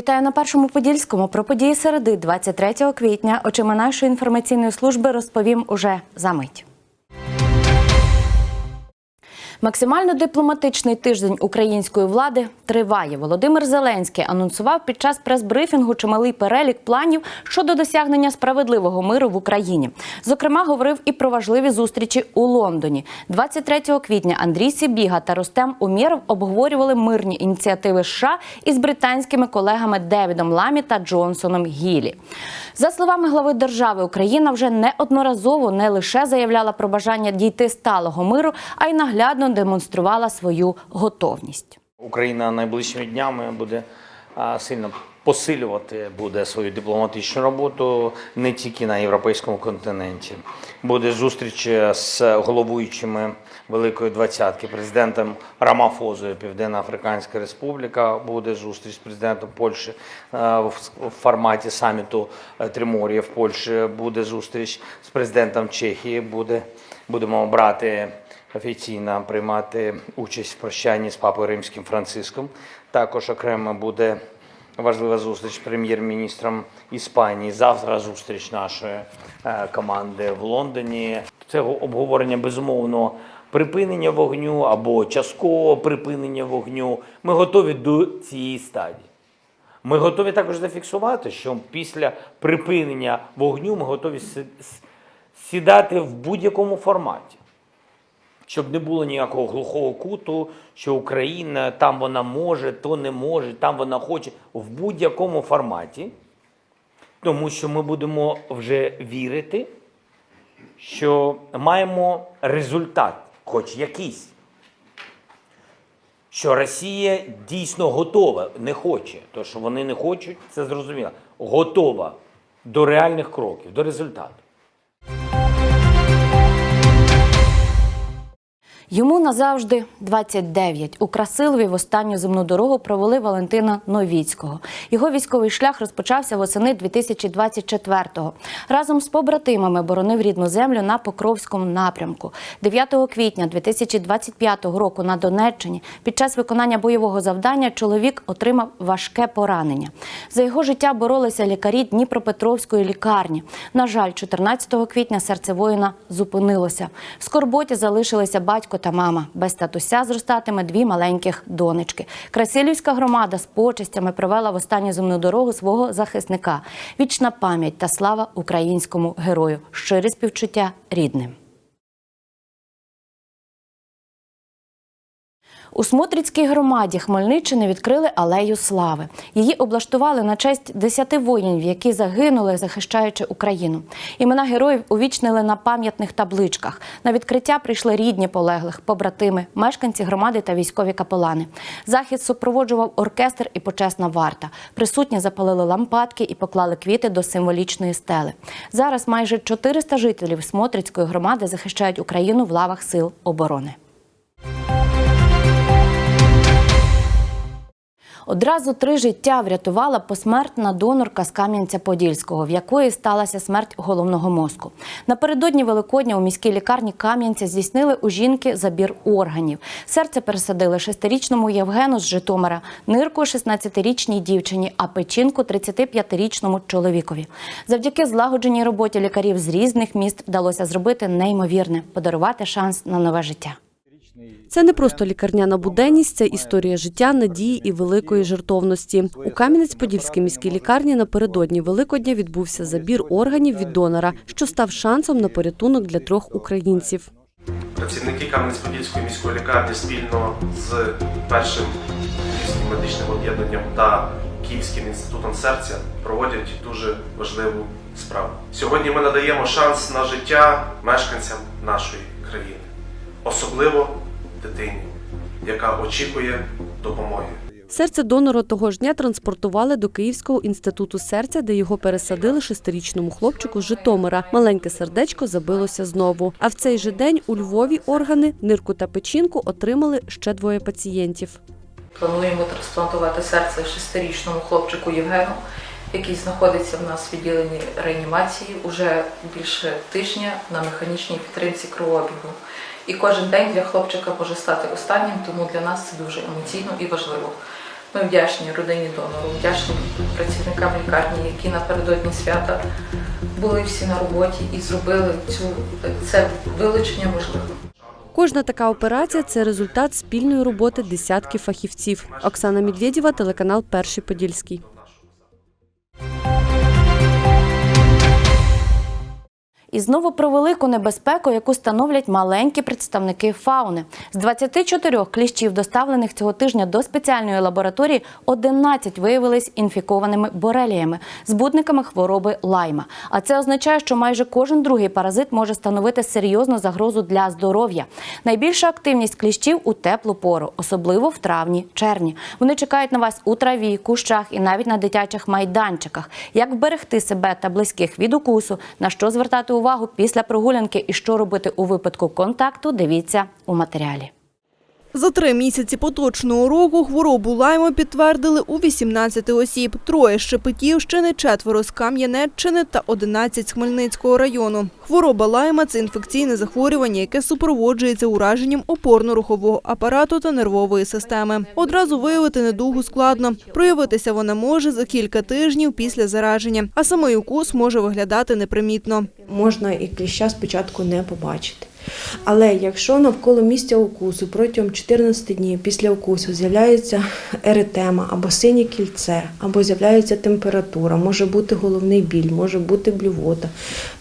Вітаю на першому подільському. Про події середи 23 квітня. Очима нашої інформаційної служби розповім уже за мить. Максимально дипломатичний тиждень української влади триває. Володимир Зеленський анонсував під час прес-брифінгу чималий перелік планів щодо досягнення справедливого миру в Україні. Зокрема, говорив і про важливі зустрічі у Лондоні. 23 квітня Андрій Сібіга та Ростем Умєров обговорювали мирні ініціативи США із британськими колегами Девідом Ламі та Джонсоном Гілі. За словами глави держави, Україна вже неодноразово не лише заявляла про бажання дійти сталого миру, а й наглядно демонструвала свою готовність. Україна найближчими днями буде сильно посилювати буде свою дипломатичну роботу не тільки на європейському континенті. Буде зустріч з головуючими Великої двадцятки, президентом Рамафозою, Південна Африканська Республіка. Буде зустріч з президентом Польщі е, в в форматі саміту е, Тримор'я в Польщі. Буде зустріч з президентом Чехії. Буде будемо брати офіційно приймати участь в прощанні з папою римським Франциском. Також окремо буде важлива зустріч з прем'єр-міністром Іспанії. Завтра зустріч нашої е, команди в Лондоні. Це обговорення безумовно припинення вогню або часткового припинення вогню. Ми готові до цієї стадії. Ми готові також зафіксувати, що після припинення вогню ми готові сідати в будь-якому форматі щоб не було ніякого глухого куту, що Україна там вона може, то не може, там вона хоче в будь-якому форматі, тому що ми будемо вже вірити, що маємо результат, хоч якийсь. Що Росія дійсно готова, не хоче. То, що вони не хочуть, це зрозуміло. Готова до реальних кроків, до результату. Йому назавжди 29. У Красилові в останню земну дорогу провели Валентина Новіцького. Його військовий шлях розпочався восени 2024-го. Разом з побратимами боронив рідну землю на Покровському напрямку. 9 квітня 2025 року на Донеччині під час виконання бойового завдання чоловік отримав важке поранення. За його життя боролися лікарі Дніпропетровської лікарні. На жаль, 14 квітня серце воїна зупинилося. В скорботі залишилися батько та мама. Без татуся зростатиме дві маленьких донечки. Красилівська громада з почестями провела в останню земну дорогу свого захисника. Вічна пам'ять та слава українському герою. Щире співчуття рідним. У Смотрицькій громаді Хмельниччини відкрили алею слави. Її облаштували на честь десяти воїнів, які загинули, захищаючи Україну. Імена героїв увічнили на пам'ятних табличках. На відкриття прийшли рідні полеглих, побратими, мешканці громади та військові капелани. Захід супроводжував оркестр і почесна варта. Присутні запалили лампадки і поклали квіти до символічної стели. Зараз майже 400 жителів Смотрицької громади захищають Україну в лавах сил оборони. Одразу три життя врятувала посмертна донорка з Кам'янця-Подільського, в якої сталася смерть головного мозку. Напередодні Великодня у міській лікарні Кам'янця здійснили у жінки забір органів. Серце пересадили шестирічному Євгену з Житомира, нирку 16-річній дівчині, а печінку 35-річному чоловікові. Завдяки злагодженій роботі лікарів з різних міст вдалося зробити неймовірне подарувати шанс на нове життя. Це не просто лікарняна буденність, це історія життя, надії і великої жертовності. У Кам'янець-Подільській міській лікарні напередодні Великодня відбувся забір органів від донора, що став шансом на порятунок для трьох українців. Працівники Кам'янець-Подільської міської лікарні спільно з першим Київським медичним об'єднанням та Київським інститутом серця проводять дуже важливу справу. Сьогодні ми надаємо шанс на життя мешканцям нашої країни, особливо дитині, яка очікує допомоги. Серце донора того ж дня транспортували до Київського інституту серця, де його пересадили шестирічному хлопчику з Житомира. Маленьке сердечко забилося знову. А в цей же день у Львові органи, нирку та печінку отримали ще двоє пацієнтів. Плануємо трансплантувати серце шестирічному хлопчику Євгену, який знаходиться в нас в відділенні реанімації уже більше тижня на механічній підтримці кровообігу. І кожен день для хлопчика може стати останнім, тому для нас це дуже емоційно і важливо. Ми вдячні родині донору, вдячні працівникам лікарні, які напередодні свята були всі на роботі і зробили цю це вилучення можливим. Кожна така операція це результат спільної роботи десятків фахівців. Оксана Медведєва, телеканал Перший Подільський. Знову про велику небезпеку, яку становлять маленькі представники фауни. З 24 кліщів, доставлених цього тижня до спеціальної лабораторії, 11 виявились інфікованими бореліями, збудниками хвороби лайма. А це означає, що майже кожен другий паразит може становити серйозну загрозу для здоров'я. Найбільша активність кліщів у теплу пору, особливо в травні-червні. Вони чекають на вас у траві, кущах і навіть на дитячих майданчиках. Як вберегти себе та близьких від укусу, на що звертати увагу після прогулянки і що робити у випадку контакту, дивіться у матеріалі. За три місяці поточного року хворобу лайма підтвердили у 18 осіб. Троє з Шепетівщини, четверо з Кам'янеччини та 11 з Хмельницького району. Хвороба лайма – це інфекційне захворювання, яке супроводжується ураженням опорно-рухового апарату та нервової системи. Одразу виявити недугу складно. Проявитися вона може за кілька тижнів після зараження, а самий укус може виглядати непримітно. можна і кліща спочатку не побачити. Але якщо навколо місця укусу протягом 14 днів після укусу з'являється еретема або синє кільце, або з'являється температура, може бути головний біль, може бути блювота,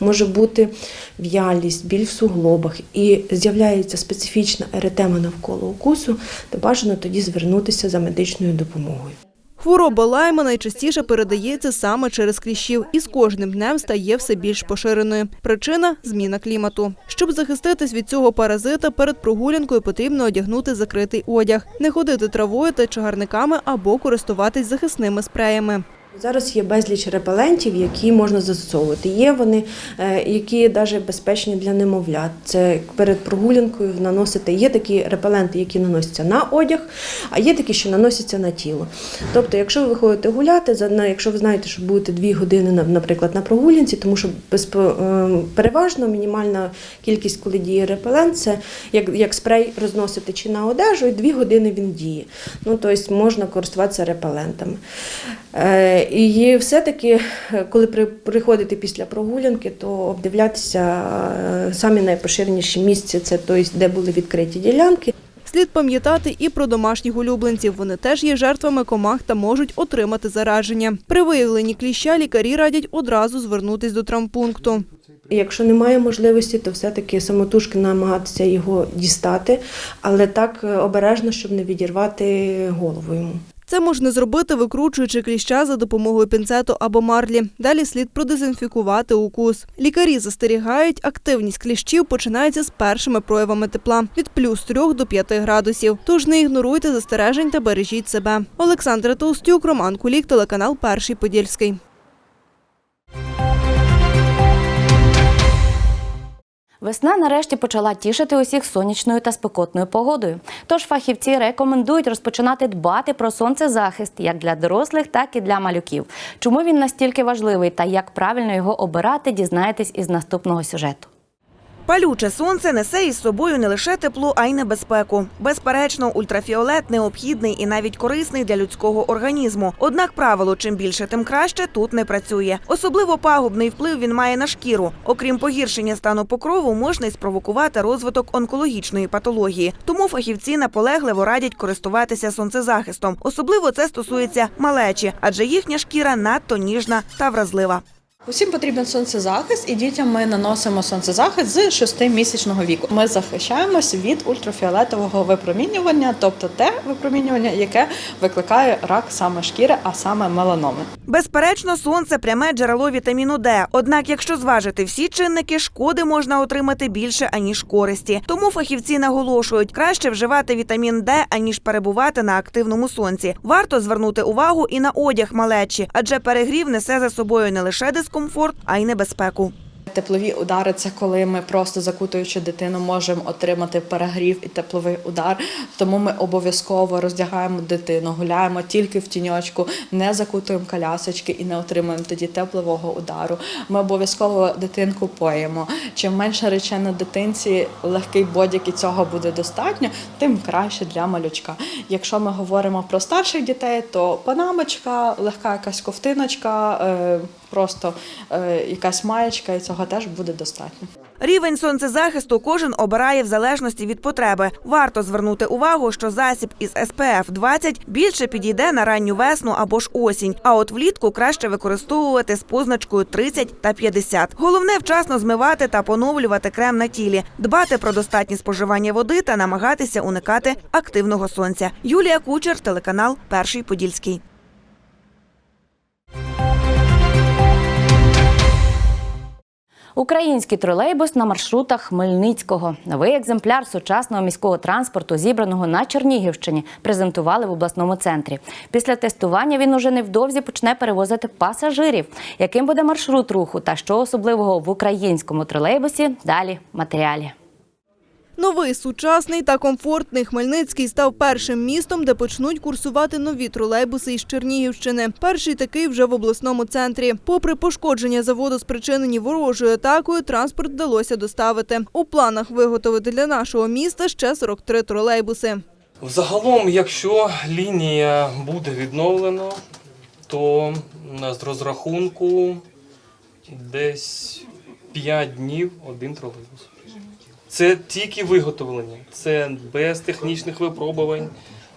може бути в'ялість, біль в суглобах, і з'являється специфічна еретема навколо укусу, то бажано тоді звернутися за медичною допомогою. Хвороба лайма найчастіше передається саме через кліщів і з кожним днем стає все більш поширеною. Причина зміна клімату. Щоб захиститись від цього паразита, перед прогулянкою потрібно одягнути закритий одяг, не ходити травою та чагарниками або користуватись захисними спреями. Зараз є безліч репелентів, які можна застосовувати. Є вони, е, які навіть безпечні для немовлят. Це перед прогулянкою наносити. Є такі репеленти, які наносяться на одяг, а є такі, що наносяться на тіло. Тобто, якщо ви виходите гуляти, якщо ви знаєте, що будете дві години, наприклад, на прогулянці, тому що е, переважно мінімальна кількість, коли діє репелент, це як, як спрей розносити чи на одежу, і дві години він діє. Ну, тобто можна користуватися репелентами. І все-таки, е, коли при- приходите після прогулянки, то обдивлятися е, самі найпоширеніші місця, це тобто, де були відкриті ділянки. Слід пам'ятати і про домашніх улюбленців. Вони теж є жертвами комах та можуть отримати зараження. При виявленні кліща лікарі радять одразу звернутись до травмпункту. Якщо немає можливості, то все-таки самотужки намагатися його дістати, але так е, обережно, щоб не відірвати голову йому. Це можна зробити, викручуючи кліща за допомогою пінцету або марлі. Далі слід продезінфікувати укус. Лікарі застерігають, активність кліщів починається з першими проявами тепла від плюс 3 до 5 градусів. Тож не ігноруйте застережень та бережіть себе. Олександра Толстюк, Роман Кулік, телеканал Перший Подільський. Весна нарешті почала тішити усіх сонячною та спекотною погодою. Тож фахівці рекомендують розпочинати дбати про сонцезахист як для дорослих, так і для малюків. Чому він настільки важливий та як правильно його обирати, дізнаєтесь із наступного сюжету. Палюче сонце несе із собою не лише тепло, а й небезпеку. Безперечно, ультрафіолет необхідний і навіть корисний для людського організму. Однак правило чим більше, тим краще тут не працює. Особливо пагубний вплив він має на шкіру. Окрім погіршення стану покрову, можна й спровокувати розвиток онкологічної патології. Тому фахівці наполегливо радять користуватися сонцезахистом. Особливо це стосується малечі, адже їхня шкіра надто ніжна та вразлива. Усім потрібен сонцезахист, і дітям ми наносимо сонцезахист з 6-місячного віку. Ми захищаємось від ультрафіолетового випромінювання, тобто те випромінювання, яке викликає рак саме шкіри, а саме меланоми. Безперечно, сонце пряме джерело вітаміну Д. Однак, якщо зважити всі чинники, шкоди можна отримати більше аніж користі. Тому фахівці наголошують, краще вживати вітамін Д, аніж перебувати на активному сонці. Варто звернути увагу і на одяг малечі, адже перегрів несе за собою не лише дискомфорт, а й небезпеку. Теплові удари це коли ми просто закутуючи дитину, можемо отримати перегрів і тепловий удар. Тому ми обов'язково роздягаємо дитину, гуляємо тільки в тіньочку, не закутуємо колясочки і не отримуємо тоді теплового удару. Ми обов'язково дитинку поїмо. Чим менше речей на дитинці, легкий бодік і цього буде достатньо, тим краще для малючка. Якщо ми говоримо про старших дітей, то панамочка, легка якась ковтиночка, е, просто е, якась маєчка, і цього теж буде достатньо. Рівень сонцезахисту кожен обирає в залежності від потреби. Варто звернути увагу, що засіб із SPF 20 більше підійде на ранню весну або ж осінь. А от влітку краще використовувати з позначкою 30 та 50. Головне вчасно змивати та поновлювати крем на тілі, дбати про достатнє споживання води та намагатися уникати активного сонця. Юлія Кучер, телеканал Перший Подільський. Український тролейбус на маршрутах Хмельницького. Новий екземпляр сучасного міського транспорту, зібраного на Чернігівщині, презентували в обласному центрі. Після тестування він уже невдовзі почне перевозити пасажирів. Яким буде маршрут руху та що особливого в українському тролейбусі? Далі матеріалі. Новий сучасний та комфортний Хмельницький став першим містом, де почнуть курсувати нові тролейбуси із Чернігівщини. Перший такий вже в обласному центрі. Попри пошкодження заводу, спричинені ворожою атакою, транспорт вдалося доставити. У планах виготовити для нашого міста ще 43 тролейбуси. Взагалом, якщо лінія буде відновлена, то з розрахунку десь 5 днів один тролейбус. Це тільки виготовлення, це без технічних випробувань,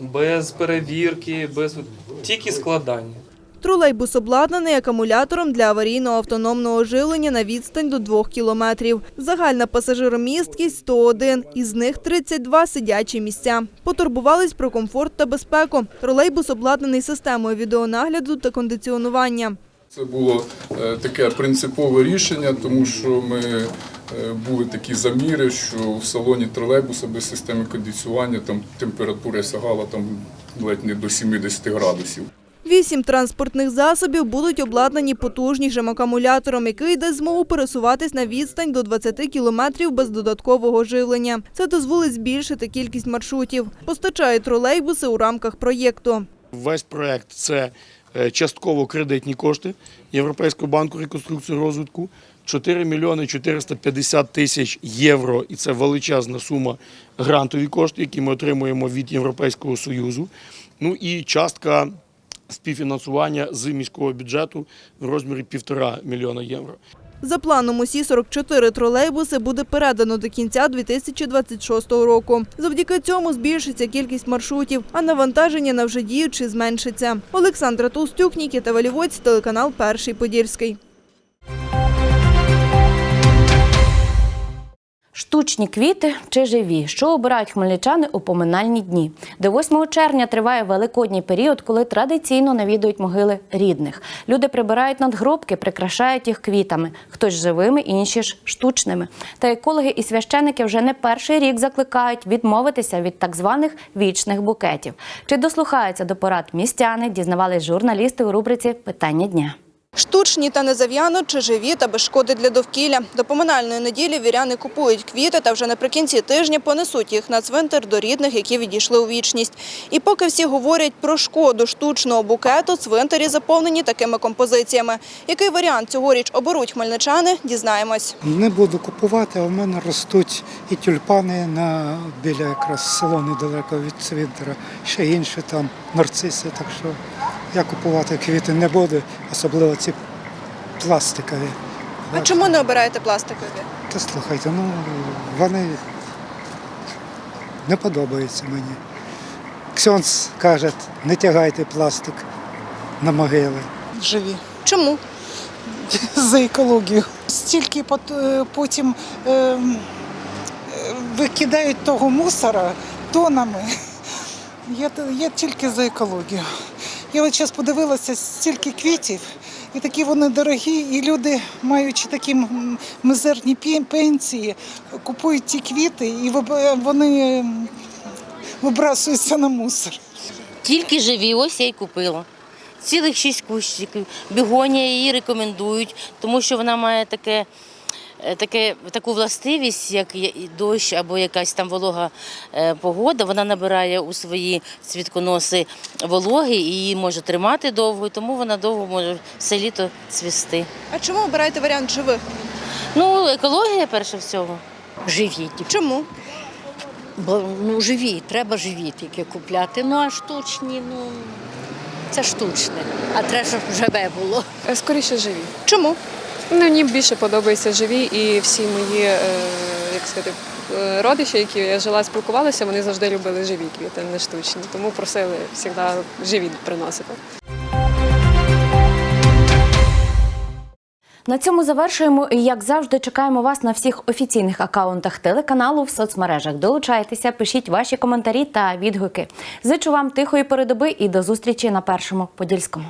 без перевірки, без тільки складання. Тролейбус обладнаний акумулятором для аварійного автономного живлення на відстань до 2 кілометрів. Загальна пасажиромісткість 101, із них 32 сидячі місця. Потурбувались про комфорт та безпеку. Тролейбус обладнаний системою відеонагляду та кондиціонування. Це було е, таке принципове рішення, тому що ми були такі заміри, що в салоні тролейбуса без системи кондиціювання там температура сягала там ледь не до 70 градусів. Вісім транспортних засобів будуть обладнані потужнішим акумулятором, який дасть змогу пересуватись на відстань до 20 кілометрів без додаткового живлення. Це дозволить збільшити кількість маршрутів. Постачають тролейбуси у рамках проєкту. Весь проект це е, частково кредитні кошти Європейського банку реконструкції і розвитку. 4 мільйони 450 тисяч євро, і це величезна сума грантові кошти, які ми отримуємо від Європейського Союзу. Ну і частка співфінансування з міського бюджету в розмірі півтора мільйона євро. За планом, усі 44 тролейбуси буде передано до кінця 2026 року. Завдяки цьому збільшиться кількість маршрутів, а навантаження на вже діючі зменшиться. Олександра Толстюк, Нікіта Валівоць, телеканал Перший Подільський. Штучні квіти чи живі, що обирають хмельничани у поминальні дні. До 8 червня триває великодній період, коли традиційно навідують могили рідних. Люди прибирають надгробки, прикрашають їх квітами, хтось живими, інші ж штучними. Та екологи і священики вже не перший рік закликають відмовитися від так званих вічних букетів. Чи дослухаються до порад містяни, дізнавались журналісти у рубриці Питання дня. Штучні та незав'яно чи живі та без шкоди для довкілля. До поминальної неділі віряни купують квіти та вже наприкінці тижня понесуть їх на цвинтар до рідних, які відійшли у вічність. І поки всі говорять про шкоду штучного букету, цвинтарі заповнені такими композиціями. Який варіант цьогоріч оберуть хмельничани, дізнаємось. Не буду купувати, а в мене ростуть і тюльпани на біля якраз село недалеко від цвинтара, ще інші там нарциси. Так що я купувати квіти не буду, особливо ці пластикові. А чому не обираєте пластикові? Та слухайте, ну вони не подобаються мені. Ксьонс каже, не тягайте пластик на могили. живі Чому? за екологію. Стільки е, потім е, е, викидають того мусора тонами. Я, я тільки за екологію. Я от зараз подивилася стільки квітів, і такі вони дорогі, і люди, маючи такі м, мізерні пенсії, купують ті квіти і вони вибрасуються на мусор. Тільки живі, ось я й купила. Цілих шість кущиків. Бігонія її рекомендують, тому що вона має таке таке, таку властивість, як дощ або якась там волога е, погода. Вона набирає у свої цвітконоси вологи і її може тримати довго, тому вона довго може все літо цвісти. А чому обираєте варіант живих? Ну, екологія перше всього. Живі. Чому? Бо ну живі, треба живі тільки купляти. Ну а штучні, ну це штучне. А треба, щоб живе було. Скоріше живі. Чому? Ну, мені більше подобаються живі, і всі мої, е, як сказати, е, родичі, які я жила, спілкувалися, вони завжди любили живі квіти, не штучні. Тому просили завжди живі приносити. На цьому завершуємо. Як завжди, чекаємо вас на всіх офіційних акаунтах телеканалу в соцмережах. Долучайтеся, пишіть ваші коментарі та відгуки. Зичу вам тихої передоби і до зустрічі на першому подільському.